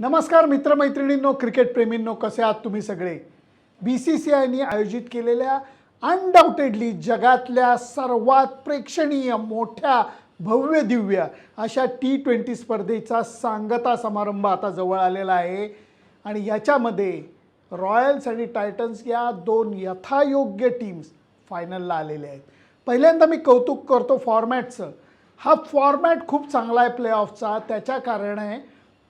नमस्कार मित्रमैत्रिणींनो क्रिकेट प्रेमींनो कसे आहात तुम्ही सगळे? बी सी सी आयने आयोजित केलेल्या अनडाऊटेडली जगातल्या सर्वात प्रेक्षणीय मोठ्या भव्य दिव्य अशा टी ट्वेंटी स्पर्धेचा सांगता समारंभ आता जवळ आलेला आहे. आणि याच्यामध्ये रॉयल्स आणि टायटन्स या दोन यथायोग्य टीम्स फायनलला आलेले आहेत. पहिल्यांदा मी कौतुक करतो फॉर्मॅटचं हा फॉर्मॅट खूप चांगला आहे प्लेऑफचा त्याच्या कारण आहे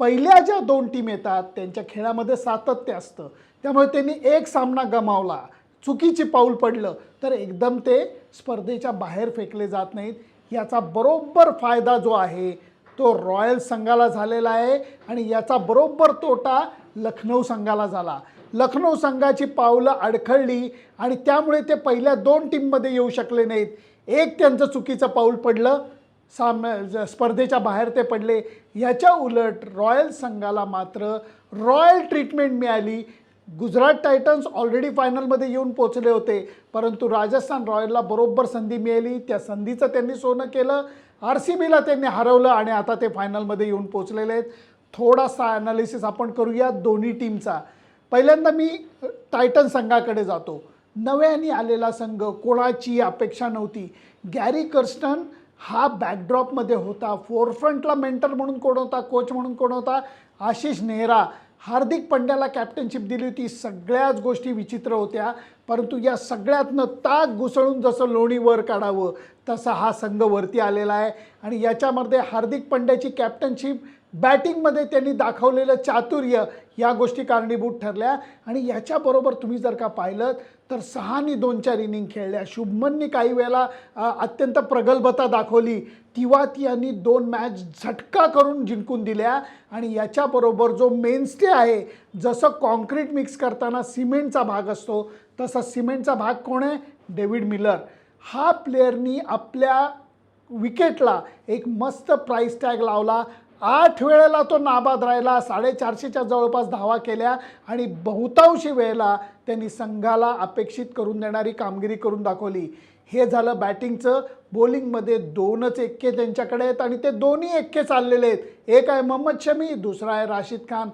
पहिल्या ज्या दोन टीम येतात त्यांच्या खेळामध्ये सातत्य असतं. त्यामुळे त्यांनी एक सामना गमावला. चुकीची पाऊल पडलं तर एकदम ते स्पर्धेच्या बाहेर फेकले जात नाहीत. याचा बरोबर फायदा जो आहे तो रॉयल संघाला झालेला आहे आणि याचा बरोबर तोटा लखनौ संघाला झाला. लखनौ संघाची पावलं अडखळली आणि त्यामुळे ते पहिल्या दोन टीममध्ये येऊ शकले नाहीत. एक त्यांचं चुकीचं पाऊल पडलं साम ज- स्पर्धेच्या बाहेर ते पडले. याच्या उलट रॉयल संघाला मात्र रॉयल ट्रीटमेंट मिळाली. गुजरात टायटन्स ऑलरेडी फायनलमध्ये येऊन पोचले होते. परंतु राजस्थान रॉयलला बरोबर संधी मिळाली. त्या संधीचं त्यांनी सोनं केलं. आर सी बीला त्यांनी हरवलं आणि आता ते फायनलमध्ये येऊन पोचलेले आहेत. थोडासा ॲनालिसिस आपण करूया दोन्ही टीमचा पहिल्यांदा मी टायटन संघाकडे जातो. नव्याने आलेला संघ कोणाची अपेक्षा नव्हती. गॅरी कर्स्टन हा बॅकड्रॉपमध्ये होता. फोरफ्रंटला मेंटर म्हणून कोण होता? कोच म्हणून कोण होता? आशिष नेहरा. हार्दिक पंड्याला कॅप्टनशिप दिली होती. सगळ्याच गोष्टी विचित्र होत्या. परंतु या सगळ्यातनं ताक घुसळून जसं लोणी वर काढावं तसा हा संघ वरती आलेला आहे. आणि याच्यामध्ये हार्दिक पंड्याची कॅप्टनशिप बॅटिंगमध्ये त्यांनी दाखवलेलं चातुर्य या गोष्टी कारणीभूत ठरल्या. आणि याच्याबरोबर तुम्ही जर का पाहिलं तर सहानी दोन चार इनिंग खेळल्या. शुभमननी काही वेळेला अत्यंत प्रगल्भता दाखवली. तिवाती यांनी दोन मॅच झटका करून जिंकून दिल्या. आणि याच्याबरोबर जो मेनस्टे आहे जसं कॉन्क्रीट मिक्स करताना सिमेंटचा भाग असतो तसा सिमेंटचा भाग कोण आहे? David Miller. हा प्लेअरनी आपल्या विकेटला एक मस्त प्राईस टॅग लावला. आठ वेळेला तो नाबाद राहिला साडेचारशेच्या जवळपास धावा केल्या आणि बहुतांशी वेळेला त्यांनी संघाला अपेक्षित करून देणारी कामगिरी करून दाखवली. हे झालं बॅटिंगचं. बॉलिंगमध्ये दोनच एक्के त्यांच्याकडे आहेत आणि ते दोन्ही एक्के चाललेले आहेत. एक आहे मोहम्मद शमी दुसरा आहे राशिद खान.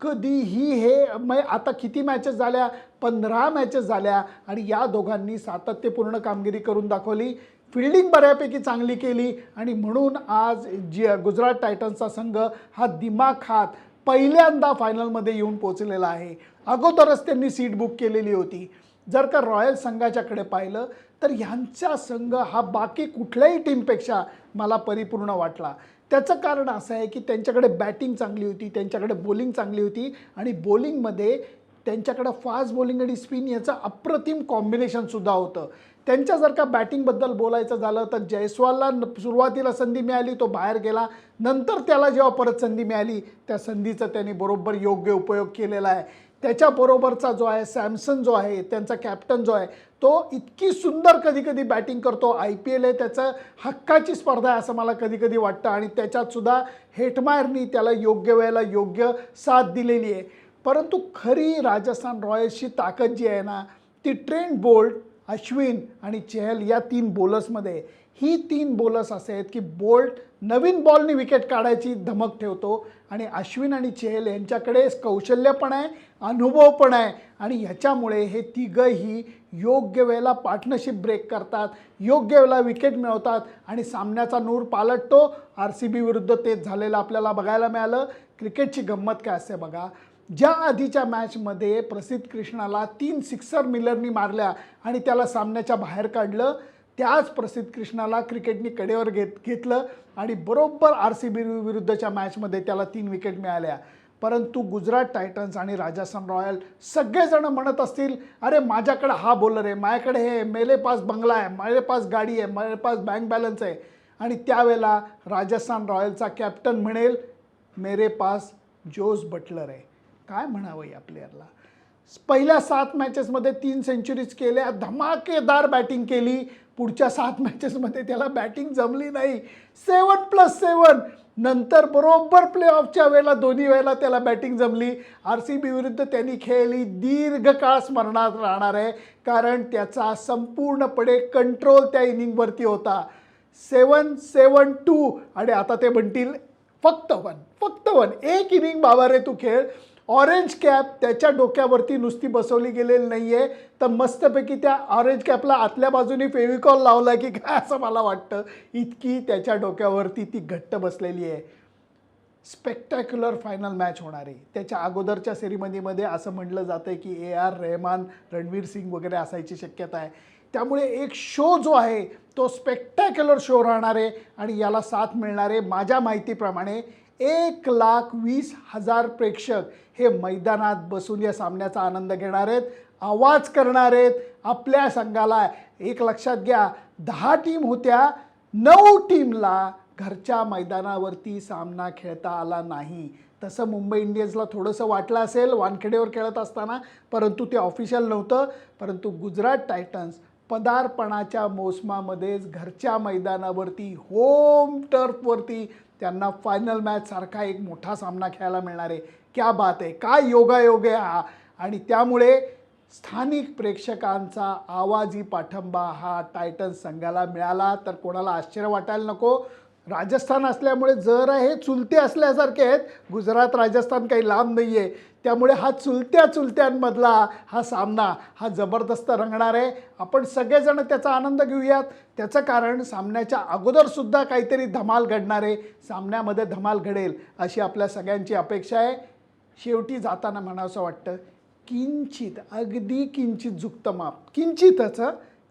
कधीही हे मग आता किती मॅचेस झाल्या? पंधरा मॅचेस झाल्या आणि या दोघांनी सातत्यपूर्ण कामगिरी करून दाखवली. फिल्डिंग बऱ्यापैकी चांगली केली आणि म्हणून आज जी गुजरात टायटन्सचा संघ हा दिमाग खात पहिल्यांदा फायनलमध्ये येऊन पोचलेला आहे. अगोदरच त्यांनी सीट बुक केलेली होती. जर का रॉयल संघाच्याकडे पाहिलं तर ह्यांचा संघ हा बाकी कुठल्याही टीमपेक्षा मला परिपूर्ण वाटला. त्याचं कारण असं आहे की त्यांच्याकडे बॅटिंग चांगली होती त्यांच्याकडे बॉलिंग चांगली होती आणि बॉलिंगमध्ये त्यांच्याकडं फास्ट बॉलिंग आणि स्पिन याचं अप्रतिम कॉम्बिनेशनसुद्धा होतं. त्यांच्या जर का बॅटिंगबद्दल बोलायचं झालं तर जयस्वालला न- सुरुवातीला संधी मिळाली तो बाहेर गेला. नंतर त्याला जेव्हा परत संधी मिळाली त्या संधीचा त्यांनी बरोबर योग्य उपयोग केलेला आहे. त्याच्याबरोबरचा जो आहे सॅमसन जो आहे त्यांचा कॅप्टन जो आहे तो इतकी सुंदर कधी कधी बॅटिंग करतो. आय पी एल आहे त्याचं हक्काची स्पर्धा आहे असं मला कधी कधी वाटतं आणि त्याच्यातसुद्धा हेटमायरनी त्याला योग्य वेळेला योग्य साथ दिलेली आहे. परंतु खरी राजस्थान रॉयल्सची ताकद जी आहे ना ती ट्रेंड बोल्ट अश्विन आणि चहल या तीन बॉलर्समध्ये ही तीन बॉलर्स असे आहेत की बोल्ट नवीन बॉलनी विकेट काढायची धमक ठेवतो आणि अश्विन आणि चेहल यांच्याकडे कौशल्य पण आहे अनुभव पण आहे आणि ह्याच्यामुळे हे तिघंही योग्य वेळेला पार्टनरशिप ब्रेक करतात योग्य वेळेला विकेट मिळवतात आणि सामन्याचा नूर पालटतो. आर सी बी विरुद्ध तेच झालेलं आपल्याला बघायला मिळालं. क्रिकेटची गंमत काय असते बघा. ज्या आधीच्या मॅचमध्ये प्रसिद्ध कृष्णाला तीन सिक्सर मिलरनी मारल्या आणि त्याला सामन्याच्या बाहेर काढलं त्याच प्रसिद्ध कृष्णाला क्रिकेटनी कडेवर घेत घेतलं आणि बरोबर आर सी बी विरुद्धच्या मॅचमध्ये त्याला तीन विकेट मिळाल्या. परंतु गुजरात टायटन्स आणि राजस्थान रॉयल सगळेजण म्हणत असतील अरे माझ्याकडे हा बॉलर आहे माझ्याकडे हे मेले पास बंगला आहे माझे पास गाडी आहे माझे पास बँक बॅलन्स आहे. आणि त्यावेळेला राजस्थान रॉयलचा कॅप्टन म्हणेल मेरे पास जोस बटलर आहे. काय म्हणावं या प्लेअरला पहिल्या सात मॅचेसमध्ये तीन सेंचुरीज केल्या धमाकेदार बॅटिंग केली. पुढच्या सात मॅचेसमध्ये त्याला बॅटिंग जमली नाही. सेवन प्लस सेवन नंतर बरोबर प्ले ऑफच्या वेळेला दोन्ही वेळेला त्याला बॅटिंग जमली. आर सी बी विरुद्ध त्यांनी खेळली. दीर्घकाळ स्मरणात राहणार आहे. कारण त्याचा संपूर्णपणे कंट्रोल त्या इनिंगवरती होता. सेवन सेवन टू आणि आता ते म्हणतील फक्त वन फक्त वन एक इनिंग बाबा रे तू खेळ. ऑरेंज कॅप त्याच्या डोक्यावरती नुसती बसवली गेलेली नाही आहे तर मस्तपैकी त्या ऑरेंज कॅपला आतल्या बाजूने फेविकॉल लावला की काय असं मला वाटतं. इतकी त्याच्या डोक्यावरती ती घट्ट बसलेली आहे. स्पेक्टॅक्युलर फायनल मॅच होणार आहे. त्याच्या अगोदरच्या सेरेमनीमध्ये असं म्हटलं जातं की ए आर रेहमान रणवीर सिंग वगैरे असायची शक्यता आहे. त्यामुळे एक शो जो आहे तो स्पेक्टॅक्युलर शो राहणार आहे आणि याला साथ मिळणार आहे. माझ्या माहितीप्रमाणे एक लाख वीस हजार प्रेक्षक हे मैदानात बसून या सामन्याचा आनंद घेणार आहेत आवाज करणार आहेत. आपल्या संघाला एक लक्षात घ्या दहा टीम होत्या नऊ टीमला घरच्या मैदानावरती सामना खेळता आला नाही. तसं मुंबई इंडियन्सला थोडंसं वाटलं असेल वानखेडेवर खेळत असताना परंतु ते ऑफिशियल नव्हतं. परंतु गुजरात टायटन्स पदार्पणाच्या मोसमामध्येच घरच्या मैदानावरती होम टर्फवरती त्यांना फायनल मॅचसारखा एक मोठा सामना खेळायला मिळणार आहे. क्या बात आहे. काय योगायोग आहे हा. आणि त्यामुळे स्थानिक प्रेक्षकांचा आवाजी पाठिंबा हा टायटन्स संघाला मिळाला. तर कोणाला आश्चर्य वाटायला नको? राजस्थान असल्यामुळे जरा हे चुलते असल्यासारखे आहेत. गुजरात राजस्थान काही लांब नाही आहे त्यामुळे हा चुलत्या चुलत्यांमधला हा सामना हा जबरदस्त रंगणार आहे. आपण सगळेजण त्याचा आनंद घेऊयात. त्याचं कारण सामन्याच्या अगोदरसुद्धा काहीतरी धमाल घडणार आहे. सामन्यामध्ये धमाल घडेल अशी आपल्या सगळ्यांची अपेक्षा आहे. शेवटी जाताना म्हणावंसं वाटतं किंचित अगदी किंचित झुकतं माप. किंचितच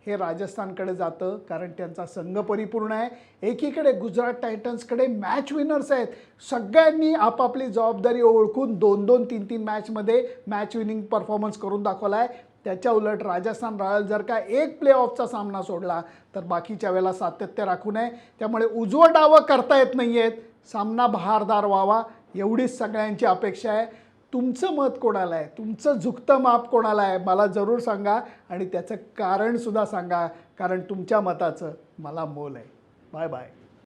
हे राजस्थानकडे जातं कारण त्यांचा संघ परिपूर्ण आहे. एकीकडे गुजरात टायटन्सकडे मॅच विनर्स आहेत. सगळ्यांनी आपापली जबाबदारी ओळखून दोन दोन तीन तीन मॅचमध्ये मॅच विनिंग परफॉर्मन्स करून दाखवला आहे त्याच्या उलट राजस्थान रॉयल जर का एक प्ले ऑफचा सामना सोडला तर बाकीच्या वेळेला सातत्य राखू नये. त्यामुळे उजवं डावं करता येत नाही आहेत सामना बहारदार व्हावा एवढीच सगळ्यांची अपेक्षा आहे. तुमचं मत कोणाला आहे? तुमचं झुकतं माप कोणाला आहे? मला जरूर सांगा आणि त्याचं कारणसुद्धा सांगा कारण तुमच्या मताचं मला मोल आहे. Bye bye.